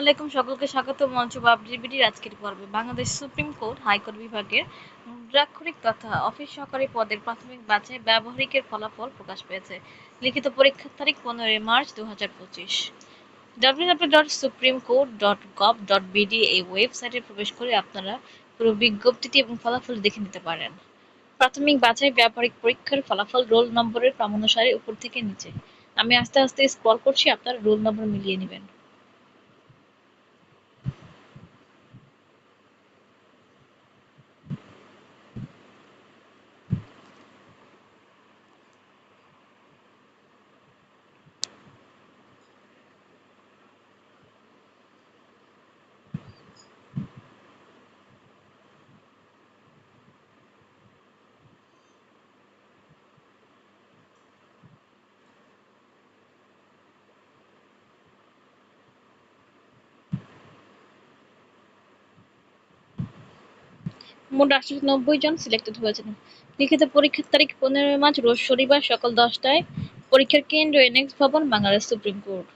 আলাইকুম সকলকে স্বাগত মঞ্চ বা আজকের পর্বে। বাংলাদেশ সুপ্রিম কোর্ট হাইকোর্ট বিভাগের মুদ্রাক্ষরিক তথা অফিস সহকারী পদের প্রাথমিক বাছাই ব্যবহারিকের ফলাফল প্রকাশ পেয়েছে। লিখিত পরীক্ষার তারিখ পনেরোই মার্চ দু হাজার পঁচিশ www.supremcourt.gov.bd এই ওয়েবসাইটে প্রবেশ করে আপনারা পুরো বিজ্ঞপ্তিটি এবং ফলাফল দেখে নিতে পারেন। প্রাথমিক বাছাই ব্যবহারিক পরীক্ষার ফলাফল রোল নম্বরের ক্রমানুসারে উপর থেকে নিচে। আমি আস্তে আস্তে স্ক্রল করছি, আপনারা রোল নম্বর মিলিয়ে নেবেন। মোট আটশো নব্বই জন সিলেক্টেড হয়েছেন। লিখিত পরীক্ষার তারিখ পনেরোই মার্চ, রোজ শনিবার সকাল দশটায়। পরীক্ষার কেন্দ্র এনএক্স ভবন, বাংলাদেশ সুপ্রিম কোর্ট।